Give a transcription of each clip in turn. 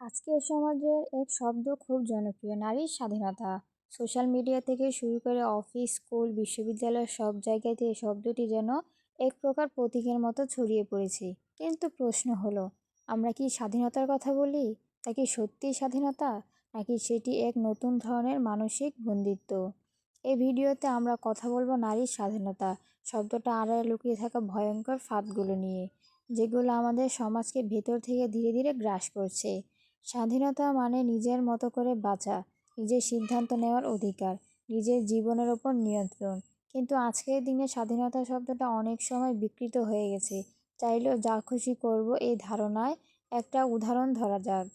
আজকের সমাজের এক শব্দ খুব জনপ্রিয়, নারীর স্বাধীনতা। সোশ্যাল মিডিয়া থেকে শুরু করে অফিস, স্কুল, বিশ্ববিদ্যালয় সব জায়গাতে এই শব্দটি যেন এক প্রকার প্রতীকের মতো ছড়িয়ে পড়েছে। কিন্তু প্রশ্ন হলো, আমরা কি স্বাধীনতার কথা বলি? তা কি সত্যিই স্বাধীনতা? নাকি সেটি এক নতুন ধরনের মানসিক বন্দিত্ব? এই ভিডিওতে আমরা কথা বলব নারীর স্বাধীনতা, শব্দটা আড়ায় লুকিয়ে থাকা ভয়ঙ্কর ফাঁদগুলো নিয়ে, যেগুলো আমাদের সমাজকে ভেতর থেকে ধীরে ধীরে গ্রাস করছে। স্বাধীনতা মানে নিজের মতো করে বাঁচা, নিজের সিদ্ধান্ত নেওয়ার অধিকার, নিজের জীবনের ওপর নিয়ন্ত্রণ। কিন্তু আজকের দিনে স্বাধীনতা শব্দটা অনেক সময় বিকৃত হয়ে গেছে। চাইলেও যা খুশি করব এই ধারণায় একটা উদাহরণ ধরা যাক।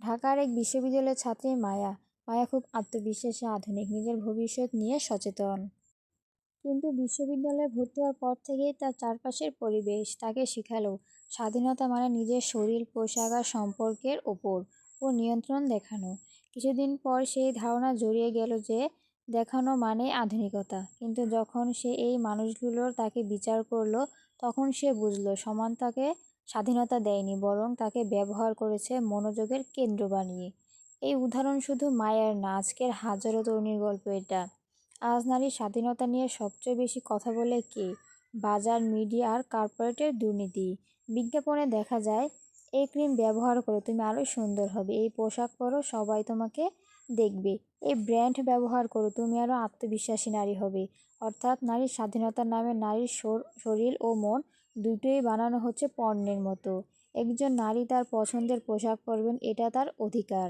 ঢাকার এক বিশ্ববিদ্যালয়ের ছাত্রী মায়া মায়া খুব আত্মবিশ্বাসী আধুনিক, নিজের ভবিষ্যৎ নিয়ে সচেতন। কিন্তু বিশ্ববিদ্যালয়ে ভর্তি হওয়ার পর থেকেই তার চারপাশের পরিবেশ তাকে শেখালো স্বাধীনতা মানে নিজের শরীর, পোশাক আর সম্পর্কের ওপর ও নিয়ন্ত্রণ দেখানো। কিছুদিন পর সেই ধারণা জড়িয়ে গেল যে দেখানো মানে আধুনিকতা। কিন্তু যখন সে এই মানুষগুলোর তাকে বিচার করল, তখন সে বুঝলো সমান তাকে স্বাধীনতা দেয়নি, বরং তাকে ব্যবহার করেছে মনোযোগের কেন্দ্র বানিয়ে। এই উদাহরণ শুধু মায়ার না, আজকের হাজারো তরুণীর গল্প এটা। আজ নারীর স্বাধীনতা নিয়ে সবচেয়ে বেশি কথা বলে কে? বাজার, মিডিয়া আর কর্পোরেটের দুর্নীতি। বিজ্ঞাপনে দেখা যায় এই ক্রিম ব্যবহার করো তুমি আরও সুন্দর হবে। এই পোশাক পরো, সবাই তোমাকে দেখবে। এই ব্র্যান্ড ব্যবহার করো, তুমি আরও আত্মবিশ্বাসী নারী হবে। অর্থাৎ নারীর স্বাধীনতার নামে নারীর শরীর ও মন দুটোই বানানো হচ্ছে পণ্যের মতো। একজন নারী তার পছন্দের পোশাক পরবেন, এটা তার অধিকার।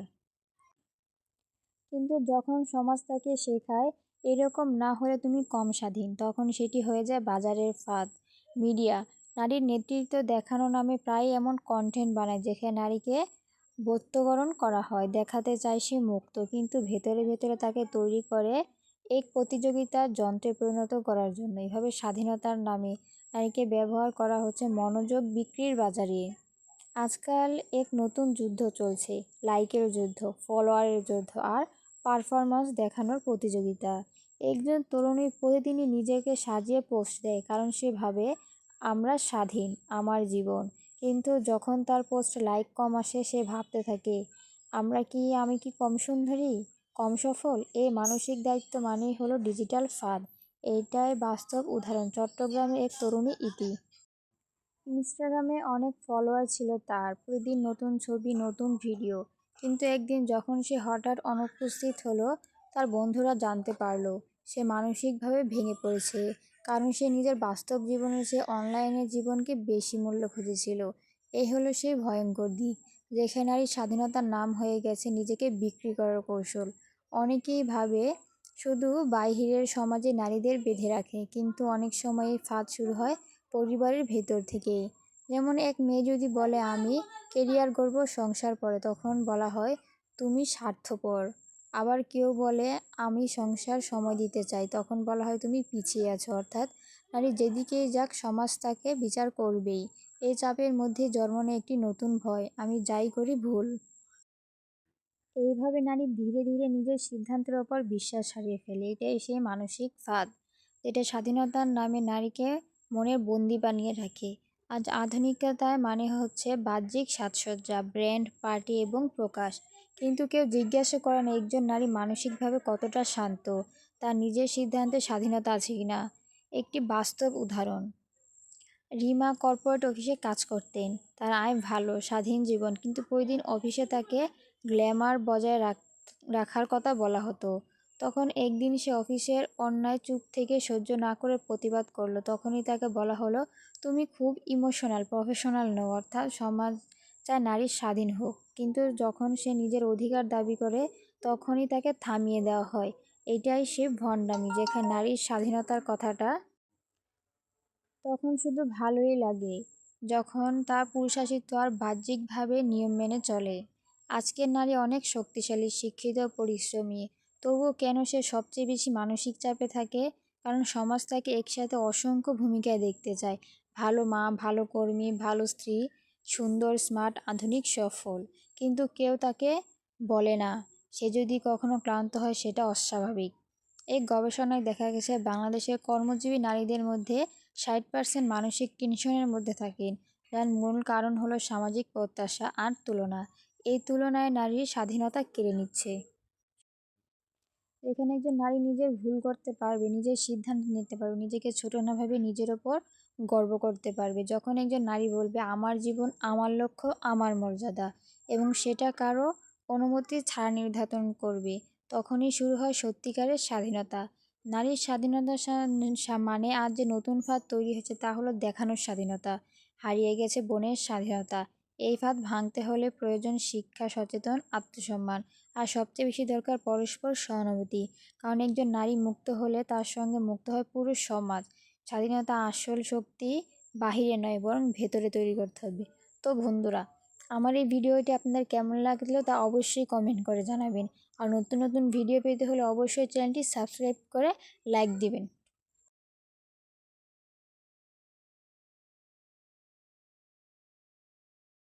কিন্তু যখন সমাজ তাকে শেখায় এরকম না হলে তুমি কম স্বাধীন। তখন সেটি হয়ে যায় বাজারের ফাঁদ। মিডিয়া, নারীর নেতৃত্ব দেখানো নামে প্রায় এমন কন্টেন্ট বানায় যেখানে নারীকে বত্যকরণ করা হয়, দেখাতে চায় সে মুক্ত, কিন্তু ভেতরে ভেতরে তাকে তৈরি করে এক প্রতিযোগিতার যন্ত্রে পরিণত করার জন্য। এভাবে স্বাধীনতার নামে নারীকে ব্যবহার করা হচ্ছে মনোযোগ বিক্রির বাজারে। আজকাল এক নতুন যুদ্ধ চলছে, লাইকের যুদ্ধ, ফলোয়ারের যুদ্ধ আর পারফরমেন্স দেখানোর প্রতিযোগিতা। একজন তরুণী প্রতিদিনই নিজেকে সাজিয়ে পোস্ট দেয়, কারণ সে ভাবে, আমরা স্বাধীন, আমার জীবন। কিন্তু যখন তার পোস্ট লাইক কম আসে, সে ভাবতে থাকে, আমরা কি, আমি কি কম সুন্দরী, কম সফল? এই মানসিক দায়িত্ব মানেই হলো ডিজিটাল ফাঁদ। এইটাই বাস্তব উদাহরণ, চট্টগ্রামে এক তরুণী ইতি। ইনস্টাগ্রামে অনেক ফলোয়ার ছিল তার, প্রতিদিন নতুন ছবি, নতুন ভিডিও। কিন্তু একদিন যখন সে হঠাৎ অনুপস্থিত হলো তার বন্ধুরা জানতে পারল। সে মানসিকভাবে ভেঙে পড়েছে, কারণ সে নিজের বাস্তব জীবনের চেয়ে অনলাইনের জীবনকে বেশি মূল্য খুঁজেছিল। এই হলো সেই ভয়ঙ্কর দিক, যেখানে নারী স্বাধীনতার নাম হয়ে গেছে নিজেকে বিক্রি করার কৌশল। অনেকেই ভাবে শুধু বাহিরের সমাজে নারীদের বেঁধে রাখে, কিন্তু অনেক সময় ফাঁদ শুরু হয় পরিবারের ভেতর থেকেই। যেমন এক মেয়ে যদি বলে, আমি কেরিয়ার গড়ব, সংসার পরে। তখন বলা হয়, তুমি স্বার্থপর। আবার কেউ বলে, আমি সংসার সময় দিতে চাই। তখন বলা হয়, তুমি পিছিয়ে আছো। অর্থাৎ নারী যেদিকেই যাক সমাজ তাকে বিচার করবেই। এই চাপের মধ্যে জন্ম নেয় একটি নতুন ভয়, আমি যাই করি ভুল। এইভাবে নারী ধীরে ধীরে নিজের সিদ্ধান্তের ওপর বিশ্বাস হারিয়ে ফেলে। এটাই সেই মানসিক ফাঁদ, যেটা স্বাধীনতার নামে নারীকে মনের বন্দি বানিয়ে রাখে। আজ আধুনিকতায় মানে হচ্ছে বাহ্যিক সাজসজ্জা, ব্র্যান্ড, পার্টি এবং প্রকাশ। কিন্তু কেউ জিজ্ঞাসা করে না একজন নারী মানসিকভাবে কতটা শান্ত, তার নিজের সিদ্ধান্তে স্বাধীনতা আছে কিনা একটি বাস্তব উদাহরণ। রিমা কর্পোরেট অফিসে কাজ করতেন। তার আয় ভালো, স্বাধীন জীবন, কিন্তু প্রতিদিন অফিসে তাকে গ্ল্যামার বজায় রাখার কথা বলা হতো। তখন একদিন সে অফিসের অন্যায় চুপ থেকে সহ্য না করে প্রতিবাদ করল। তখনই তাকে বলা হলো, তুমি খুব ইমোশনাল, প্রফেশনাল নও, অর্থাৎ সমাজ চায় নারী স্বাধীন হোক। কিন্তু যখন সে নিজের অধিকার দাবি করে, তখনই তাকে থামিয়ে দেওয়া হয়। এটাই সে ভণ্ডামি, যেখানে নারীর স্বাধীনতার কথাটা তখন শুধু ভালোই লাগে, যখন তা পুরুষাসিত আর বাহ্যিকভাবে নিয়ম মেনে চলে। আজকের নারী অনেক শক্তিশালী, শিক্ষিত, পরিশ্রমী। তবুও কেন সে সবচেয়ে বেশি মানসিক চাপে থাকে? কারণ সমাজ তাকে একসাথে অসংখ্য ভূমিকায় দেখতে চায়। ভালো মা, ভালো কর্মী, ভালো স্ত্রী সুন্দর স্মার্ট আধুনিক, সফল। কিন্তু কেউ তাকে বলে না। সে যদি কখনো ক্লান্ত হয়, সেটা অস্বাভাবিক। এক গবেষণায় দেখা গেছে বাংলাদেশের কর্মজীবী নারীদের মধ্যে ষাট পার্সেন্ট মানসিক টেনশনের মধ্যে থাকেন, যার মূল কারণ হলো সামাজিক প্রত্যাশা আর তুলনা। এই তুলনায় নারীর স্বাধীনতা কেড়ে নিচ্ছে। এখানে একজন নারী নিজের ভুল করতে পারবে, নিজের সিদ্ধান্ত নিতে পারবে, নিজেকে ছোট না ভেবে নিজের ওপর গর্ব করতে পারবে। যখন একজন নারী বলবে, আমার জীবন, আমার লক্ষ্য, আমার মর্যাদা এবং সেটা কারও অনুমতি ছাড়া নির্ধারণ করবে, তখনই শুরু হয় সত্যিকারের স্বাধীনতা। নারীর স্বাধীনতা মানে আজ যে নতুন ফাঁদ তৈরি হয়েছে তা হলো দেখানোর স্বাধীনতা। হারিয়ে গেছে বোনের স্বাধীনতা। এই ফাঁদ ভাঙতে হলে প্রয়োজন শিক্ষা, সচেতন, আত্মসম্মান আর সবচেয়ে বেশি দরকার পরস্পর সহানুভূতি। কারণ একজন নারী মুক্ত হলে তার সঙ্গে মুক্ত হয় পুরো সমাজ। স্বাধীনতা আসল শক্তি বাহিরে নয়, বরং ভেতরে তৈরি করতে হবে। তো বন্ধুরা, আমার এই ভিডিওটি আপনাদের কেমন লাগল তা অবশ্যই কমেন্ট করে জানাবেন। আর নতুন নতুন ভিডিও পেতে হলে অবশ্যই চ্যানেলটি সাবস্ক্রাইব করে লাইক দিবেন।